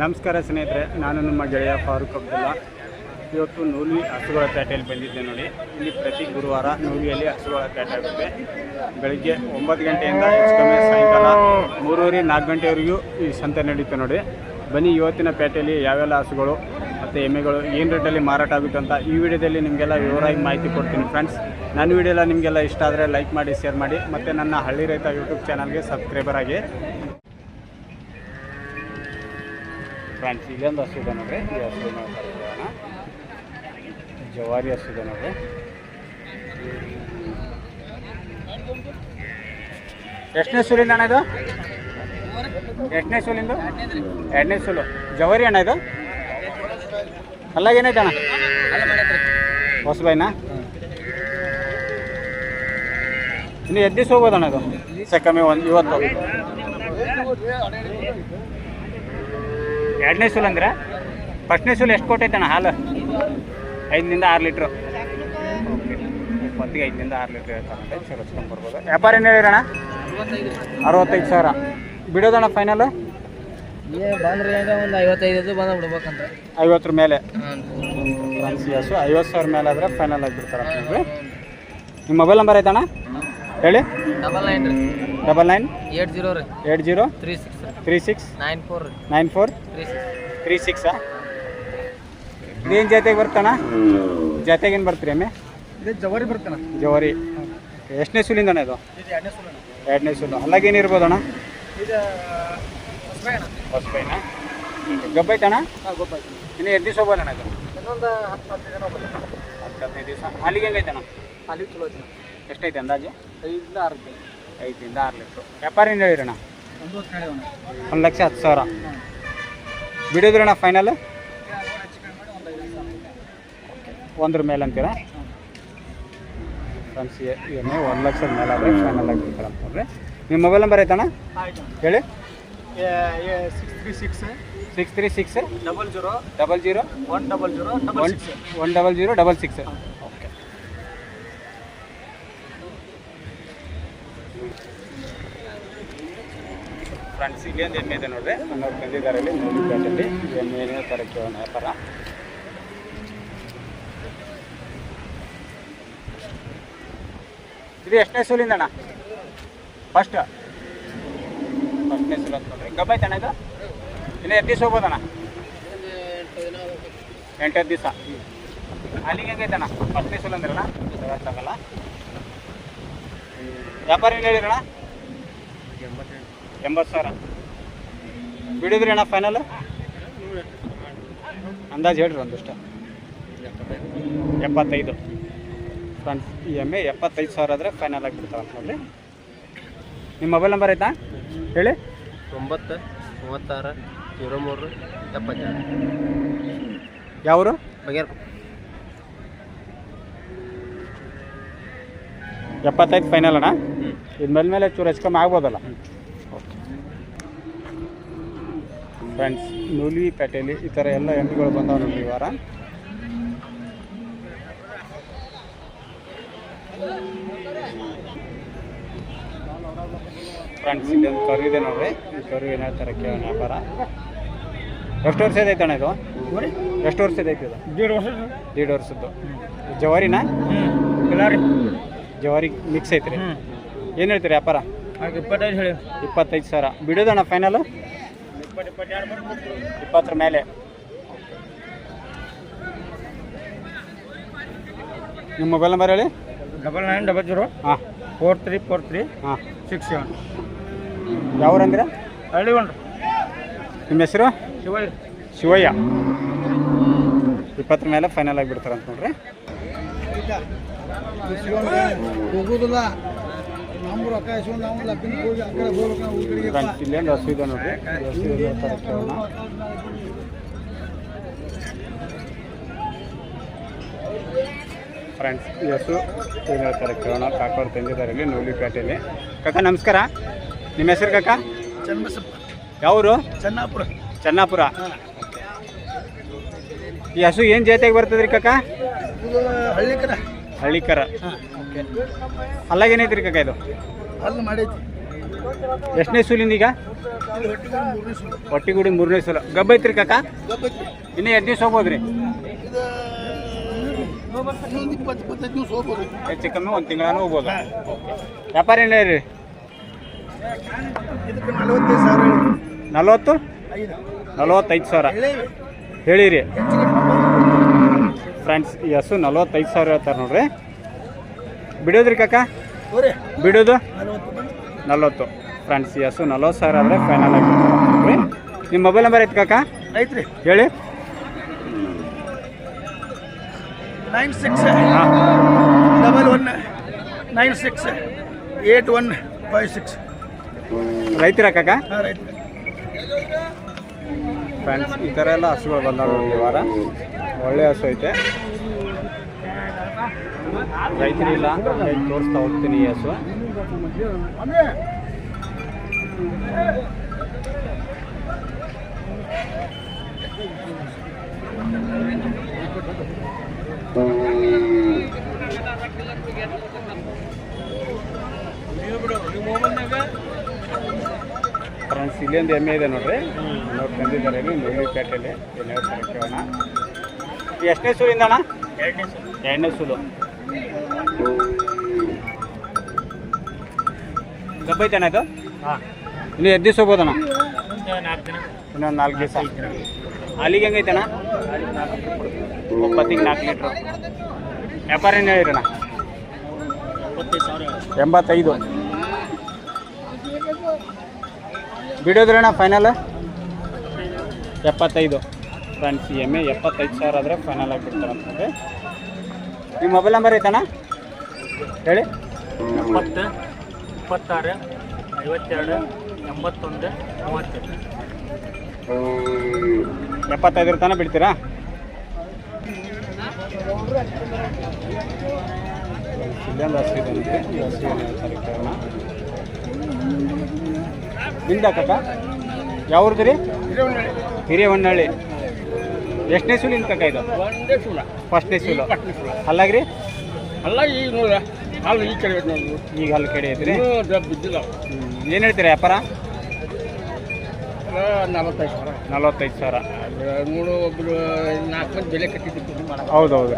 ನಮಸ್ಕಾರ ಸ್ನೇಹಿತರೆ, ನಾನು ನಿಮ್ಮ ಗೆಳೆಯ ಫಾರೂಕ್ ಅಬ್ದುಲ್ಲಾ. ಇವತ್ತು ನೂಲಿ ಹಸುಗಳ ಪೇಟೆಯಲ್ಲಿ ಬಂದಿದ್ದೆ ನೋಡಿ. ಇಲ್ಲಿ ಪ್ರತಿ ಗುರುವಾರ ನೂಲಿಯಲ್ಲಿ ಹಸುಗಳ ಪೇಟೆ ಆಗುತ್ತೆ. ಬೆಳಿಗ್ಗೆ ಒಂಬತ್ತು ಗಂಟೆಯಿಂದ ಸಾಯಂಕಾಲ ಮೂರುವರೆ ನಾಲ್ಕು ಗಂಟೆವರೆಗೂ ಈ ಸಂತೆ ನಡೀತೆ ನೋಡಿ. ಬನ್ನಿ, ಇವತ್ತಿನ ಪೇಟೆಯಲ್ಲಿ ಯಾವೆಲ್ಲ ಹಸುಗಳು ಮತ್ತು ಎಮ್ಮೆಗಳು, ಏನು ರೇಟಲ್ಲಿ ಮಾರಾಟ ಆಗುತ್ತೆ ಅಂತ ಈ ವಿಡಿಯೋದಲ್ಲಿ ನಿಮಗೆಲ್ಲ ವಿವರವಾಗಿ ಮಾಹಿತಿ ಕೊಡ್ತೀನಿ ಫ್ರೆಂಡ್ಸ್ ನನ್ನ ವಿಡಿಯೋ ನಿಮಗೆಲ್ಲ ಇಷ್ಟ ಆದರೆ ಲೈಕ್ ಮಾಡಿ ಶೇರ್ ಮಾಡಿ. ಮತ್ತು ನನ್ನ ಹಳ್ಳಿ ರೈತ ಯೂಟ್ಯೂಬ್ ಚಾನಲ್ಗೆ ಸಬ್ಸ್ಕ್ರೈಬರ್ ಆಗಿ. ಫ್ರೆಂಡ್ಸ್ ಇಲ್ಲೊಂದು ಹಸು ಇದೆ ನೋಡ್ರಿ. ಈ ಹಸು ಜವಾರಿ ಹಸು ಇದೆ ನೋಡ್ರಿ. ಎಷ್ಟನೇ ಸುಲಿಂದ ಅಣ್ಣ ಇದು? ಎಷ್ಟನೇ ಸುಲಿಂದ? ಎರಡನೇ ಸುಲು. ಜವಾರಿ ಅಣ್ಣ ಇದು? ಅಲ್ಲ ಏನೈತೆ ಅಣ್ಣ? ಹೊಸಬೈನಾ? ಇನ್ನು ಎದ್ದು ದಿವಸ ಹೋಗ್ಬೋದಣ್ಣ ಇದು? ಸೆಕಮ್ಮಿ ಒಂದು, ಇವತ್ತು. ಎರಡನೇ ಸೂಲ್ ಅಂದ್ರೆ ಫಸ್ಟ್ನೇ ಸೂಲ್ ಎಷ್ಟು ಕೊಟ್ಟೈತಣ್ಣ ಹಾಲು? ಐದರಿಂದ ಆರು ಲೀಟ್ರು. ಮತ್ತಿಗೆ ಐದರಿಂದ ಆರು ಲೀಟ್ರ್ ಹೇಳ್ತಾನೆ ಚಲೋ ಹಚ್ಕೊಂಡು ಬರ್ಬೋದು. ವ್ಯಾಪಾರ ಏನು ಹೇಳಿರಣ್ಣ ಅರವತ್ತೈದು ಸಾವಿರ. ಬಿಡೋದಣ್ಣ ಫೈನಲ್ ಬಂದ್ರಿ ಒಂದು ಐವತ್ತೈದು ಬಂದ ಬಿಡ್ಬೇಕಂತ. ಐವತ್ತರ ಮೇಲೆ. ಹಸು. ಐವತ್ತು ಸಾವಿರ ಮೇಲೆ ಆದರೆ ಫೈನಲ್ ಆಗಿಬಿಡ್ತಾರೆ ನಿಮ್ಮ ಮೊಬೈಲ್ ನಂಬರ್ ಐತಣ್ಣ? ಹೇಳಿ. Double nine double nine eight zero ರೀ. Eight zero? Three six three six nine four nine four three six three ಸಿಕ್ಸಾ ಇದೇನು ಜೊತೆಗೆ ಬರ್ತಾನ? ಜೊತೆಗೇನು ಬರ್ತೀರಿ ಎಮ್ಮೆ ಇದು ಜವಾರಿ ಬರ್ತಾನ. ಜವಾರಿ. ಎಷ್ಟನೇ ಸುಲಿಂದ ಇದು? ಎರಡನೇ ಸುಲು ಅಲ್ಲಾಗ ಅಲ್ಲಾಗೇನು ಇರ್ಬೋದಣ್ಣ? ಇದು ಹೊಸಬಾಯಿ ಅಣ್ಣ ಹೊಸಬೈನ ಗಬ್ಬೈತಣ್ಣ? ಇನ್ನು ಎರಡು ದಿವಸ ಹೋಗೋಣ ಇದು? ಇನ್ನೊಂದು ಹತ್ತು ಹದಿನೈದು ದಿನ ಹೋಗ್ಬೋದು. ಹತ್ತು ಹದಿನೈದು ದಿವಸ. ಅಲ್ಲಿಗೆ ಹೆಂಗೈತಣ್ಣ? ಅಲ್ಲಿ ಚಲೋ ಐತೆ ಎಷ್ಟೈತೆ ಅಂದಾಜು? ಐದರಿಂದ ಆರು ಐದರಿಂದ ಆರು ಲೀಟ್ರು. ವ್ಯಾಪಾರ ಏನು ಹೇಳಿರಣ್ಣ ಒಂದು ಲಕ್ಷ ಹತ್ತು ಸಾವಿರ. ಬಿಡೋದ್ರಣ್ಣ ಫೈನಲ್ ಒಂದ್ರ ಮೇಲೆ ಅಂತೀರಾ? ಫ್ರೆಂಡ್ಸ್ ಏನೇ ಒಂದು ಲಕ್ಷದ ಮೇಲೆ ಆದರೆ ಫೈನಲ್ ಆಗಿ ಬಿಡ್ತಾರೆ ಅಂತ ನೋಡ್ರಿ ನಿಮ್ಮ ಮೊಬೈಲ್ ನಂಬರ್ ಐತಣ್ಣ? ಹೇಳಿ. Six three six six three six double zero double zero one double zero one one double zero double six friends ಇಲ್ಲೊಂದು ಎಮ್ಮೆ ಇದೆ ನೋಡ್ರಿ. ಅನ್ನೋರು ಬಂದಿದ್ದಾರೆ ಇಲ್ಲಿ, ಮೂರು ಎಮ್ಮೆ ತರಕ್ಕೆ ಒಂದು ವ್ಯಾಪಾರ. ಇದು ಎಷ್ಟನೇ ಸೂಲಿಂದ ಅಣ್ಣ? ಫಸ್ಟ್ ಫಸ್ಟ್ನೇ ಸೂಲ್ ಅಂತ ನೋಡ್ರಿ. ಗಬ್ಬೈತಣ್ಣ ಇದು? ಇನ್ನು ಎಷ್ಟು ದಿವಸ ಹೋಗ್ಬೋದಣ್ಣ? ಎಂಟತ್ತು ದಿವಸ. ಅಲ್ಲಿಗೆ ಹೆಂಗೈತೆ ಅಣ್ಣ ಫಸ್ಟ್ನೇ ಸೂಲ್ ಅಂದ್ರಣ್ಣ ವ್ಯಾಪಾರ ಏನು ಹೇಳಿರಣ್ಣ ಎಂಬತ್ತು ಸಾವಿರ. ಬಿಡಿದ್ರಿ ಅಣ್ಣ ಫೈನಲ್ ಅಂದಾಜು ಹೇಳ್ರಿ ಒಂದಿಷ್ಟ. ಎಪ್ಪತ್ತೈದು. ಫ್ರೆಂಡ್ಸ್ ಎಂ ಎ ಎಪ್ಪತ್ತೈದು ಸಾವಿರ ಆದರೆ ಫೈನಲ್ ಆಗಿಬಿಡ್ತಾರೆ ಅಂತ ನೋಡ್ರಿ ನಿಮ್ಮ ಮೊಬೈಲ್ ನಂಬರ್ ಆಯ್ತಾ? ಹೇಳಿ. ತೊಂಬತ್ತು ಮೂವತ್ತಾರು ಜೀರೋ ಮೂರು ಎಪ್ಪತ್ತಾರು ಯಾವರು? ಬಗೆರ್ ಎಪ್ಪತ್ತೈದು ಫೈನಲ್ ಅಣ್ಣ? ಇದ್ಮೇಲೆ ಮೇಲೆ ಚೂರು ಹೆಚ್ಚು ಕಮ್ಮಿ ಆಗ್ಬೋದಲ್ಲ? ಫ್ರೆಂಡ್ಸ್ ನೂಲಿ ಪೇಟೆಯಲ್ಲಿ ಈ ಥರ ಎಲ್ಲ ಎಮ್ಮೆಗಳು ಬಂದಾವೆ ನೋಡಿ ಈ ವಾರ. ಫ್ರೆಂಡ್ಸ್ ಇದೊಂದು ಕರು ಇದೆ ನೋಡ್ರಿ. ಈ ಕರು ಏನು ಹೇಳ್ತಾರೆ ಕೇಳೋಣ ವ್ಯಾಪಾರ. ಎಷ್ಟು ವರ್ಷ ಐತೆ ಅಣ್ಣ ಇದು? ಎಷ್ಟು ವರ್ಷ ಐತೆ ಇದು? ದೇಡ್ ವರ್ಷ ದೀಡ್ ವರ್ಷದ್ದು. ಜವಾರಿನಾ? ಜವಾರಿ ಮಿಕ್ಸ್ ಐತ್ರಿ. ಏನು ಹೇಳ್ತೀರಿ ವ್ಯಾಪಾರ? ಇಪ್ಪತ್ತೈದು ಹೇಳಿ. ಇಪ್ಪತ್ತೈದು ಸಾವಿರ. ಬಿಡೋದಣ್ಣ ಫೈನಲ್ ಇಪ್ಪತ್ತರ ಮೇಲೆ. ನಿಮ್ಮ ಮೊಬೈಲ್ ನಂಬರ್ ಹೇಳಿ? ಡಬಲ್ ನೈನ್ ಡಬಲ್ ಜೀರೋ ಹಾಂ. ಫೋರ್ ತ್ರೀ ಫೋರ್ ತ್ರೀ ಹಾಂ. Six seven. ಯಾವ್ರಂದ್ರೆ ಅಂದಿರ ಹಳ್ಳಿ ಒಂದು. ನಿಮ್ಮ ಹೆಸರು? ಶಿವಯ್ಯ. ಶಿವಯ್ಯ. ಇಪ್ಪತ್ತರ ಮೇಲೆ ಫೈನಲ್ ಆಗಿಬಿಡ್ತಾರೆ ಅಂತ ನೋಡ್ರಿ. ಫ್ರೆಂಡ್ಸ್ ಇಲ್ಲೇನು ಇದೆ ನೋಡ್ರಿ. ಇದೆ ಕೇಳೋಣ ಫ್ರೆಂಡ್ಸ್ ಈ ಹಸು ಏನು ಹೇಳ್ತಾರೆ ಕೇಳೋಣ. ಕಾಕೋರು ತಂದಿದ್ದಾರೆ ಇಲ್ಲಿ ನೂಲಿಪೇಟೆಯಲ್ಲಿ. ಕಾಕ ನಮಸ್ಕಾರ. ನಿಮ್ಮ ಹೆಸರು ಕಾಕ? ಯಾವರು? ಚೆನ್ನಾಪುರ. ಚೆನ್ನಾಪುರ. ಈ ಹಸು ಏನು ಜಾತಿಯಾಗಿ ಬರ್ತದ್ರಿ ಕಾಕ? ಹಳ್ಳಿಕರ. ಹಳ್ಳಿಕರ. ಹಾಂ ಅಲ್ಲಾಗ ಏನೈತ್ರಿ ಕಾಕ ಇದು? ಅಲ್ಲಿ ಮಾಡೈತಿ. ಎಷ್ಟನೇ ಸೂಲಿಂದ ಈಗ? ಹೊಟ್ಟಿಗುಡಿ ಮೂರನೇ ಸೂಲ. ಗಬ್ಬ ಐತ್ರಿ ಕಾಕ? ಇನ್ನು ಎರಡು ದಿವಸ ಹೋಗ್ಬೋದ್ರಿ? ಹೆಚ್ಚು ಕಮ್ಮಿ ಒಂದು ತಿಂಗಳೂ ಹೋಗ್ಬೋದು. ವ್ಯಾಪಾರ ಏನು ರೀ ನಲವತ್ತು? ನಲವತ್ತೈದು ಸಾವಿರ. ಹೇಳಿರಿ. ಫ್ರೆಂಡ್ಸ್ ಈ ನಲವತ್ತೈದು ನಲ್ವತ್ತೈದು ಸಾವಿರ ಹೇಳ್ತಾರೆ ನೋಡ್ರಿ. ಬಿಡೋದ್ರಿ ಕಾಕ? ಬಿಡೋದು? ನಲವತ್ತು ಫ್ರೆಂಡ್ಸ್ ಎಸ್ ಹಸು ನಲ್ವತ್ತು ಸಾವಿರ ಆದರೆ ಫೈನಲ್ ಆಗಿ ನಿಮ್ಮ ಮೊಬೈಲ್ ನಂಬರ್ ಐತೆ ಕಾಕ? ಐತ್ರಿ. ಹೇಳಿ. Nine six double one nine six eight one five six. ರೈತರ ಕಾಕ? ಫ್ರೆಂಡ್ಸ್ ಈ ಥರ ಎಲ್ಲ ಹಸುಗಳು ಬಂದಾವೆ ಒಂದು ಈ ವಾರ. ಒಳ್ಳೆ ಹಸು ಐತೆ. ರೈತರಿಲ್ಲ. ತೋರಿಸ್ತಾ ಹೋಗ್ತೀನಿ ಹಸು ಫ್ರೆಂಡ್ಸ್ ಇಲ್ಲೊಂದು ಎಮ್ಮೆ ಇದೆ ನೋಡ್ರಿ. ನೋಡಿ ಏನು ಹೇಳ್ತಾರೆ ಕೇಳೋಣ. ಈ ಎಷ್ಟನೇ ಸೂಲಿಂದ ಅಣ್ಣ? ಎರಡನೇ ಸೂಲು. ಗಬ್ಬ ಐತಣ್ಣ ಇದು ಇನ್ನು ಎದ್ದು ದಿವಸ ಹೋಗ್ಬೋದಣ್ಣ? ಇನ್ನೊಂದು ನಾಲ್ಕು ದಿವಸ. ಅಲ್ಲಿಗೆ ಹೆಂಗೈತಣ್ಣ? ಒಪ್ಪತ್ತಿಗೆ ನಾಲ್ಕು ಲೀಟ್ರು. ವ್ಯಾಪಾರ ಏನು ಹೇಳಿರಣ ಎಂಬತ್ತೈದು. ಬಿಡೋದ್ರಣ್ಣ ಫೈನಲ್ ಎಪ್ಪತ್ತೈದು. ಫ್ರೆಂಡ್ಸ್ ಎಂ ಎ ಎಪ್ಪತ್ತೈದು ಸಾವಿರ ಆದರೆ ಫೈನಲ್ ಆಗಿ ಬಿಡ್ತಾರೆ ಅಂತಂದ್ರೆ ನಿಮ್ಮ ಮೊಬೈಲ್ ನಂಬರ್ ಐತಣ್ಣ? ಹೇಳಿ? ಎಪ್ಪತ್ತು ಇಪ್ಪತ್ತಾರು ಐವತ್ತೆರಡು ಎಂಬತ್ತೊಂದು ಮೂವತ್ತೆರಡು ಎಪ್ಪತ್ತೈದರ ತನಕ ಬಿಡ್ತೀರಾ. ಈ ಹಸು ಕಕ್ಕ ಯಾವ್ದು ರೀ? ಹಿರಿಯವಣ್ಣಳ್ಳಿ ಎಷ್ಟನೇ ಸೂಲಿನ ಕಕ್ಕ ಇದು? ಫಸ್ಟ್ನೇ ಸೂಲು. ಅಲ್ಲಾಗ್ರಿ? ಅಲ್ಲ ಈಗ ನೋಡ ಅಲ್ಲಿ ಈ ಕಡೆ ನೋಡಿ ಈಗ ಅಲ್ಲಿ ಕಡೆ ಐತ್ರಿ ಬಿದ್ದಿಲ್ಲ. ಏನು ಹೇಳ್ತೀರಿ ವ್ಯಾಪಾರ? ನಲವತ್ತೈದು ಸಾವಿರ. ನಲವತ್ತೈದು ಸಾವಿರ. ಮೂರು ಒಬ್ಬರು ನಾಲ್ಕು ಮಂದಿ ಬೆಲೆ ಕಟ್ಟಿದ್ದು ಹೌದು ಹೌದು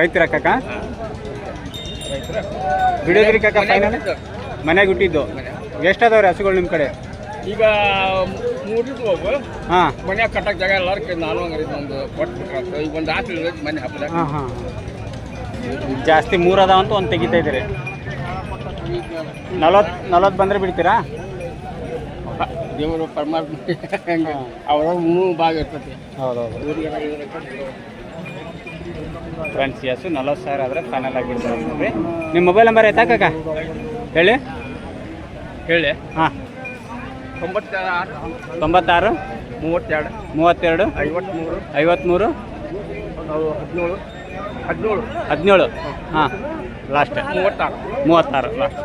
ರೈತರ ಕಕ್ಕ ಬಿಡೋದ್ರಿ ಕಾಕ ಫೈನಲ್ ಮನೆಗೆ ಹುಟ್ಟಿದ್ದು? ಎಷ್ಟಾದವ್ರಿ ಹಸುಗಳು ನಿಮ್ಮ ಕಡೆ? ಈಗ ಮೂರು ಹೋಗು. ಹಾಂ. ಮನ್ಯಾಗ ಕಟ್ಟಕ್ಕೆ ಜಾಗ ಎಲ್ಲಾರು ನಾನು ಹಂಗಾರೆ ಒಂದು ಕೊಟ್ಟು ಈಗ ಒಂದು ಆಕಳು ಮನೆ ಹಬ್ಬದಾಗ ಹಾಂ ಹಾಂ. ಜಾಸ್ತಿ ಮೂರು ಅದಾವ ಅಂತ ಒಂದು ತೆಗಿತಾ ಇದ್ದೀರಿ. ನಲವತ್ತು ನಲವತ್ತು ಬಂದರೆ ಬಿಡ್ತೀರಾ? ದೇವರು ಪರಮಾತ್ಮ ಅವ್ರ ಮೂರು ಭಾಗ ಇರ್ತದೆ ಹೌದೌದು. ಫ್ರೆಂಡ್ಸ್ ಎಸ್ ನಲ್ವತ್ತು ಸಾವಿರ ಆದರೆ ಫೈನಲ್ ಆಗಿ ಬಿಡ್ತಾರೆ ನಿಮ್ಮ ಮೊಬೈಲ್ ನಂಬರ್ ಆಯ್ತಾ ಕಾಕ? ಹೇಳಿ. ಹೇಳಿ. ಹಾಂ. ತೊಂಬತ್ತಾರು ತೊಂಬತ್ತಾರು. ಮೂವತ್ತೆರಡು. ಮೂವತ್ತೆರಡು. ಐವತ್ತ್ಮೂರು ಐವತ್ತ್ಮೂರು ಹದಿನೇಳು. ಹದಿನೇಳು. ಹದಿನೇಳು. ಹಾಂ. ಲಾಸ್ಟ್ ಮೂವತ್ತಾರು. ಮೂವತ್ತಾರು. ಲಾಸ್ಟ್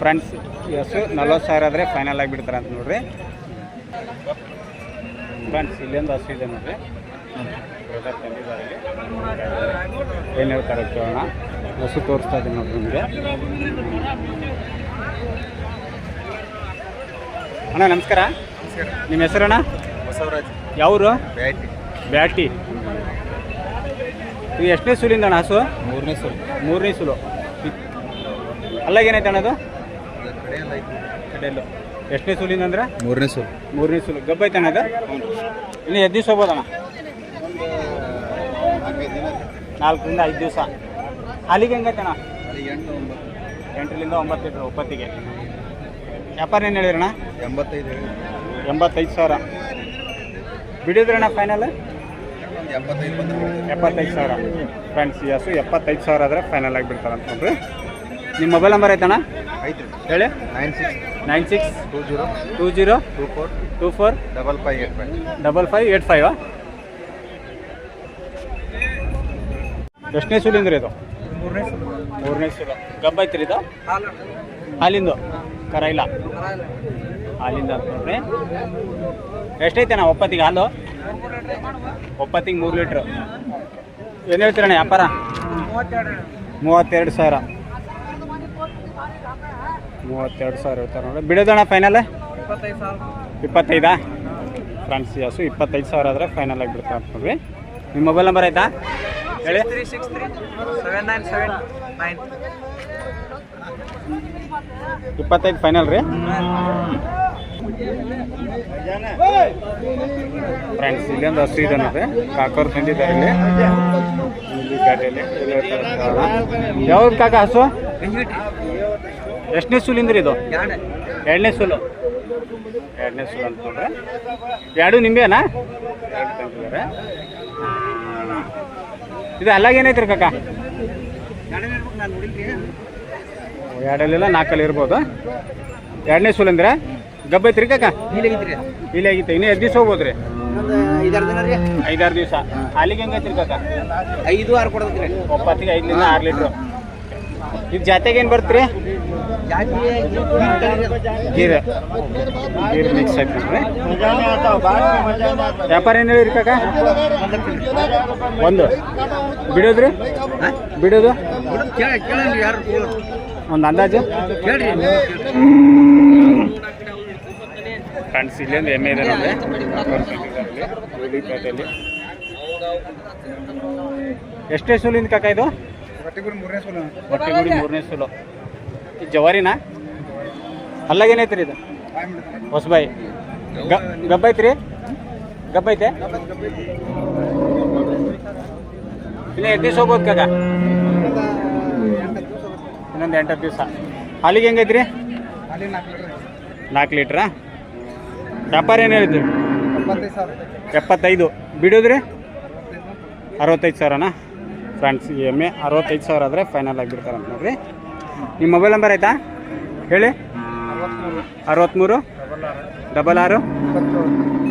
ಫ್ರೆಂಡ್ಸ್ ಎಸ್ ನಲ್ವತ್ತು ಸಾವಿರ ಆದರೆ ಫೈನಲ್ ಆಗಿಬಿಡ್ತಾರೆ ಅಂತ ನೋಡ್ರಿ. ಫ್ರೆಂಡ್ಸ್ ಇಲ್ಲೊಂದು ಹಸು ಇದೆ ನೋಡ್ರಿ. ಏನು ಹೇಳ್ತಾರೆ ಕೇಳೋಣ. ಹಸು ತೋರಿಸ್ತಾ ಇದ್ದೀನಿ ನೋಡ್ರಿ ನಿಮಗೆ. ಅಣ್ಣ ನಮಸ್ಕಾರ. ನಿಮ್ಮ ಹೆಸರಣ್ಣ? ಬಸವರಾಜ್. ಯಾವರು? ಬ್ಯಾಟಿ. ಬ್ಯಾಟಿ. ಇದು ಎಷ್ಟನೇ ಸುಲಿಂದ ಅಣ್ಣ ಹಸು? ಮೂರನೇ ಸುಲು. ಮೂರನೇ ಸುಲು. ಅಲ್ಲಾಗೇನೈತೆ ಅಣ್ಣ ಅದು? ಕಡೆಯಲ್ಲು ಎಷ್ಟನೇ ಸುಲಿಂದ ಅಂದ್ರೆ? ಮೂರನೇ ಸುಲು. ಮೂರನೇ ಸುಲು. ಗಬ್ಬ ಐತೆ ಅಣ್ಣ ಅದು? ಇನ್ನು ಎದ್ದು ದಿವಸ ಹೋಗ್ಬೋದಣ್ಣ? ನಾಲ್ಕರಿಂದ ಐದು ದಿವಸ. ಅಲ್ಲಿಗೆ ಹೆಂಗೈತೆ ಅಣ್ಣ? ಎಂಟರಿಂದ ಒಂಬತ್ತು ಲೀಟ್ರ್ ಒಪ್ಪತ್ತಿಗೆ ವ್ಯಾಪಾರ ಏನು ಹೇಳಿರಣ್ಣ ಎಂಬತ್ತೈದು ಎಂಬತ್ತೈದು ಸಾವಿರ. ಬಿಡಿದ್ರಣ್ಣ ಫೈನಲ್ ಎಪ್ಪತ್ತೈದು ಸಾವಿರ. ಫ್ರೆಂಡ್ಸ್ ಯಸ್ಸು ಎಪ್ಪತ್ತೈದು ಸಾವಿರ ಆದರೆ ಫೈನಲ್ ಆಗಿ ಬಿಡ್ತಾರೆ ಅಂತ ನೋಡ್ರಿ ನಿಮ್ಮ ಮೊಬೈಲ್ ನಂಬರ್ ಐತಣ್ಣ? ಐತೆ ಹೇಳಿ. Nine six nine six two zero two zero two four two four double five eight five double five eight five ಎಷ್ಟನೇ ಸೂಲಿಂದ್ರಿ ಇದು? ಮೂರನೇ ಸಲ ಮೂರನೇ ಸೂಲು ಗಬ್ಬ ಐತ್ರಿ ಇದು? ಹಾಲಿಂದು? ಕರ ಇಲ್ಲ ಹಾಲಿಂದ ಅಂತ ನೋಡ್ರಿ ಎಷ್ಟೈತೆ ಅಣ್ಣ ಒಪ್ಪತ್ತಿಗೆ ಹಾಲು? ಒಪ್ಪತ್ತಿಗೆ ಮೂರು ಲೀಟ್ರು. ಏನು ಹೇಳ್ತೀರಣ್ಣ ವ್ಯಾಪಾರ? ಮೂವತ್ತೆರಡು ಸಾವಿರ. ಮೂವತ್ತೆರಡು ಸಾವಿರ ಹೇಳ್ತಾರೆ ನೋಡಿ. ಬಿಡೋದಣ್ಣ ಫೈನಲ್ ಇಪ್ಪತ್ತೈದು? ಫ್ರೆಂಡ್ಸ್ ಹಸು ಇಪ್ಪತ್ತೈದು ಸಾವಿರ ಆದರೆ ಫೈನಲ್ ಆಗಿ ಬಿಡ್ತಾ ನೋಡ್ರಿ. ನಿಮ್ಮ ಮೊಬೈಲ್ ನಂಬರ್ ಆಯ್ತಾ? ಹೇಳಿ. ಇಪ್ಪತ್ತೈದು ಫೈನಲ್ ರೀ? ಫ್ರೆಂಡ್ಸ್ ಇಲ್ಲೊಂದು ಹಸು ಇದೆ ಕಾಕೋರ್ ತಂದಿದ್ದಾರೆ ಇಲ್ಲಿ. ಇಲ್ಲಿ ಯಾವ್ದು ಕಾಕ ಹಸು? ಎಷ್ಟನೇ ಸುಲಿಂದ್ರಿ ಇದು? ಎರಡನೇ ಸುಲು. ಎರಡನೇ ಸುಲ್ ಅಂತ ನೋಡ್ರಿ. ಎರಡು ನಿಂಬೆನಾ? ಎರಡು ಇದು ಅಲ್ಲಾಗ ಏನೈತ್ರಿ ಕಾಕ? ಎರಡಲ್ಲಿಲ್ಲ, ನಾಲ್ಕಲ್ಲಿ ಇರ್ಬೋದು. ಎರಡನೇ ಸುಲ್ ಅಂದ್ರೆ ಗಬ್ಬ ಐತ್ರಿ ಕಾಕ? ಇಲ್ಲಿ ಆಗಿತ್ತು ಇನ್ನೂ ಎಷ್ಟು ದಿವಸ ಹೋಗ್ಬೋದ್ರಿ? ಐದಾರು ದಿನ ರೀ ಐದಾರು ದಿವಸ. ಅಲ್ಲಿಗೆ ಹೆಂಗೈತ್ರಿ ಕಾಕ? ಐದು ಆರು ಕೊಡ್ತೀರಿ ಒಪ್ಪತ್ತಿಗೆ ಐದರಿಂದ ಆರು ಲೀಟ್ರು. ಇದು ಜಾತೆಗೆ ಏನು ಬರ್ತೀರಿ? ಗೀರ್. ಗೀರ್ ಮಿಕ್ಸ್ ವ್ಯಾಪಾರ ಏನು ಹೇಳಿರಿ ಕಾಕ? ಒಂದು. ಬಿಡೋದ್ರಿ? ಬಿಡೋದು? ಒಂದು ಅಂದಾಜು? ಫ್ರೆಂಡ್ಸ್ ಇಲ್ಲಿಂದ ಎಮ್ಮೆ ಇದೆ. ಎಷ್ಟೇ ಸುಲಿಂದ ಕಾಕ ಇದು? ಮೂರನೇ ಸಲ. ಹೊಟ್ಟೆಗುಡಿ ಮೂರನೇ ಸುಲು. ಇದು ಜವಾರಿನಾ? ಅಲ್ಲಾಗೇನೈತ್ರಿ ಇದು? ಹೊಸಬಾಯಿ. ಗಬ್ಬೈತ್ರಿ? ಗಬ್ಬೈತೆ? ಐತ್ರಿ ಗಬ್ಬ ಐತೆ ಇಲ್ಲ ಎಷ್ಟು ದಿವಸ ಹೋಗ್ಬೋದು ಕಾಕ? ಇನ್ನೊಂದು ಎಂಟತ್ತು ದಿವಸ. ಹಾಲಿಗೆ ಹೆಂಗೈತ್ರಿ? ನಾಲ್ಕು ಲೀಟ್ರಾ? ವ್ಯಾಪಾರ ಏನು ಹೇಳಿದ್ರಿ? ಎಪ್ಪತ್ತೈದು. ಬಿಡೋದ್ರಿ? ಅರವತ್ತೈದು ಸಾವಿರನಾ? ಫ್ರೆಂಡ್ಸ್, ಈ ಎ ಅರವತ್ತೈದು ಸಾವಿರ ಆದರೆ ಫೈನಲ್ ಆಗಿಬಿಡ್ತಾರೆ ಅಂತ ನೋಡ್ರಿ. ನಿಮ್ಮ ಮೊಬೈಲ್ ನಂಬರ್ ಆಯಿತಾ? ಹೇಳಿ. ಅರವತ್ತ್ಮೂರು ಡಬಲ್ ಆರು.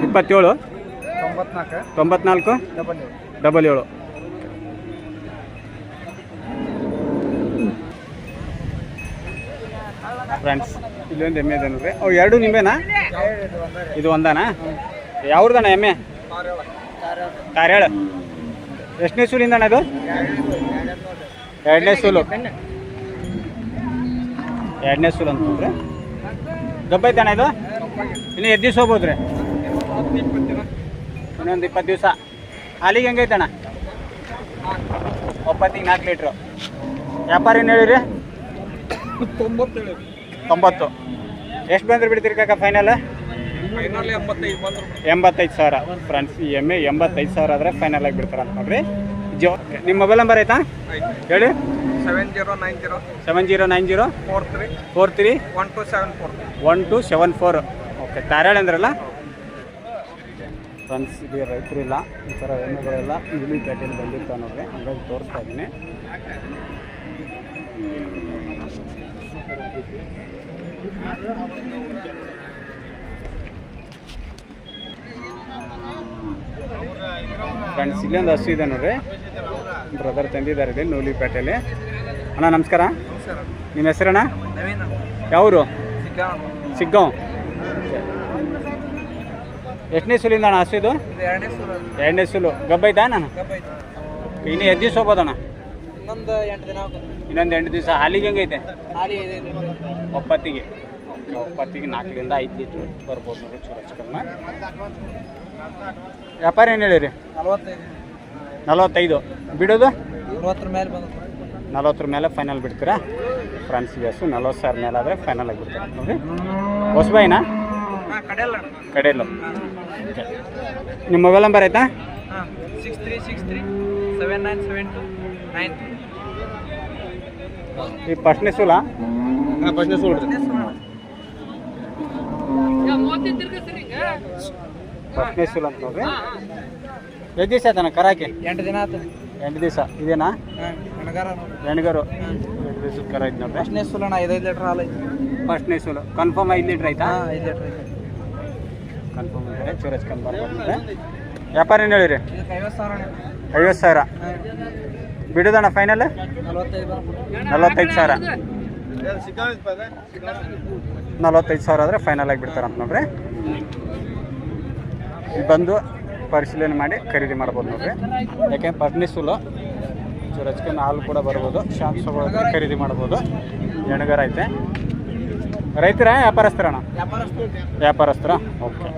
ಇಪ್ಪತ್ತೇಳು. ತೊಂಬತ್ನಾಲ್ಕು. ತೊಂಬತ್ನಾಲ್ಕು ಡಬಲ್ ಏಳು. ಡಬಲ್ ಏಳು ಫ್ರೆಂಡ್ಸ್, ಇಲ್ಲೊಂದು ಎಮ್ಮೆ ಇದೆ ನೋಡ್ರಿ. ಅವು ಎರಡು ನಿಂಬೆನಾ? ಇದು ಒಂದಾನಾ? ಯಾವ್ದಣ್ಣ ಎಮ್ಮೆ? ಕಾರ್ಯಾಳ. ಎಷ್ಟನೇ ಸೂಲಿಂದ ಅಣ್ಣ ಇದು ಎರಡನೇ ಸೂಲು. ಎರಡನೇ ಸೂಲು ಅಂತಂದ್ರೆ ನೋಡ್ರಿ ಗಬ್ಬ ಐತಣ್ಣ ಇದು? ಇನ್ನು ಎದ್ದು ದಿವಸ ಹೋಗ್ಬೋದು ರೀ ಇನ್ನೊಂದು ಇಪ್ಪತ್ತು ದಿವಸ. ಹಾಲಿಗೆ ಹೆಂಗೈತಣ್ಣ? ಒಪ್ಪತ್ತಿಗೆ ನಾಲ್ಕು ಲೀಟ್ರು. ವ್ಯಾಪಾರ ಏನು ಹೇಳಿರಿ? ತೊಂಬತ್ತು ತೊಂಬತ್ತು. ಎಷ್ಟು ಬಂದ್ರೆ ಬಿಡ್ತೀರಿ ಕಾಕ ಫೈನಲ್ ಫೈನಲ್ ಎಂಬತ್ತೈದು ಸಾವಿರ. ಫ್ರೆಂಡ್ಸ್ ಎಂ ಎ ಎಂಬತ್ತೈದು ಸಾವಿರ ಆದರೆ ಫೈನಲ್ ಆಗಿ ಬಿಡ್ತಾರೆ ಅಂತ ನೋಡ್ರಿ. ಜೋ ನಿಮ್ಮ ಮೊಬೈಲ್ ನಂಬರ್ ಆಯ್ತಾ? ಹೇಳಿ. Seven zero nine zero seven zero nine zero four three four three one two seven four one two seven four okay ತಾರಾಳೆ ಅಂದ್ರಲ್ಲ? ಫ್ರೆಂಡ್ಸ್ ಇಲ್ಲಿ. ರೈತರಿಲ್ಲ ಈ ಥರ ಎಮ್ಮೆಗಳೆಲ್ಲ ಇಲ್ಲಿ ಪೇಟೆಯಲ್ಲಿ ಬಂದಿರ್ತಾವೆ ನೋಡ್ರಿ. ಹಂಗಾಗಿ ತೋರಿಸ್ತಾ ಇದ್ದೀನಿ. ಫ್ರೆಂಡ್ಸ್ ಇಲ್ಲೊಂದು ಹಸು ಇದೆ ನೋಡ್ರಿ. ಬ್ರದರ್ ತಂದಿದ್ದಾರೆ ಇಲ್ಲಿ ನೂಲಿಪೇಟೆಯಲ್ಲಿ ಅಣ್ಣ ನಮಸ್ಕಾರ. ನಿಮ್ಮ ಹೆಸರಣ್ಣ? ಯಾವರು? ಸಿಗ್ಗಾಂವ್. ಎಷ್ಟನೇ ಸುಲಿಂದ ಅಣ್ಣ ಹಸು ಇದು? ಎರಡನೇ ಸುಲು. ಗಬ್ಬೈತಾ ನಾನು ಇನ್ನೂ ಎದ್ದಿಸ್ ಹೋಗ್ಬೋದಣ್ಣ ಇನ್ನೊಂದು ಎಂಟು ದಿನ ಇನ್ನೊಂದು ಎಂಟು ದಿವಸ ಹಾಲಿಗೆ ಹೆಂಗೈತೆ? ಹಾಲಿ ಇದೆ. ಒಪ್ಪತ್ತಿಗೆ. ಒಪ್ಪತ್ತಿಗೆ ನಾಲ್ಕರಿಂದ ಐದು ಲೀಟ್ರ್ ಬರ್ಬೋದು ನೋಡಿ ಚೂರು ಹಚ್ಕಮ್ಮ ವ್ಯಾಪಾರ ಏನು ಹೇಳಿರಿ? ನಲವತ್ತೈದು. ನಲವತ್ತೈದು. ಬಿಡೋದು? ಅರವತ್ತರ ಮೇಲೆ ಬಂದು. ನಲವತ್ತರ ಮೇಲೆ ಫೈನಲ್ ಬಿಡ್ತೀರಾ? ಫ್ರೆಂಡ್ಸ್ ಹಸು ನಲ್ವತ್ತು ಸಾವಿರ ಮೇಲೆ ಆದರೆ ಫೈನಲ್ ಆಗಿ ಬಿಡ್ತಾರೆ ನೋಡಿ. ಹೊಸಬಾಯಿನಾ? ಕಡೆಯಲ್ಲ. ನಿಮ್ಮ ಮೊಬೈಲ್ ನಂಬರ್ ಆಯ್ತಾ? Six three six three seven nine seven two nine ಈ ಫಸ್ಟ್ನೇ ಸೂಲ? ಫಸ್ಟ್ನೇ ಸೂಲ್ ಫಸ್ಟ್ನೇ ಸೂಲ್ ಅಂತ ನೋಡ್ರಿ. ಎಷ್ಟು ದಿವಸ ಆಯ್ತಾನ ಕರಾಕೆ? ಎಂಟು ದಿನ ಆಯ್ತು ಎಂಟು ದಿವಸ. ಇದೇನಾ? ಹೆಣ್ಗರು ಎಂಟು ದಿವಸದ ಕರ ಐತೆ ನೋಡ್ರಿ. ಫಸ್ಟ್ನೇ ಅಣ್ಣ ಐದೈದು ಲೀಟ್ರ್ ಹಾಲು ಐತಿ ಫಸ್ಟ್ನೇ ಸೂಲು. ಕನ್ಫರ್ಮ್ ಐದು ಲೀಟ್ರ್ ಆಯ್ತಾ? ಹಾಂ ಐದು ಲೀಟ್ರ್ ಐತೆ ಕನ್ಫರ್ಮ್ ಇದ್ದಾರೆ ಕನ್ಫರ್ಮ್ ಬರ್ಬೋದು ವ್ಯಾಪಾರ ಏನು ಹೇಳಿರಿ ಐವತ್ತು ಸಾವಿರ ಬಿಡೋದಣ್ಣ ಫೈನಲ್ ನಲವತ್ತೈದು ಸಾವಿರ. ನಲ್ವತ್ತೈದು ಸಾವಿರ ಆದರೆ ಫೈನಲ್ ಆಗಿ ಬಿಡ್ತಾರಂತ ನೋಡ್ರಿ. ಬಂದು ಪರಿಶೀಲನೆ ಮಾಡಿ ಖರೀದಿ ಮಾಡ್ಬೋದು ನೋಡ್ರಿ. ಯಾಕೆ ಪರ್ನಿಸುಲು ಹಚ್ಕೊಂಡು ಹಾಲು ಕೂಡ ಬರ್ಬೋದು. ಶಾಂತ ಖರೀದಿ ಮಾಡ್ಬೋದು. ಎಣಗರ ಐತೆ. ರೈತರ ವ್ಯಾಪಾರಸ್ಥರಣ್ಣ? ವ್ಯಾಪಾರಸ್ಥರ? ಓಕೆ.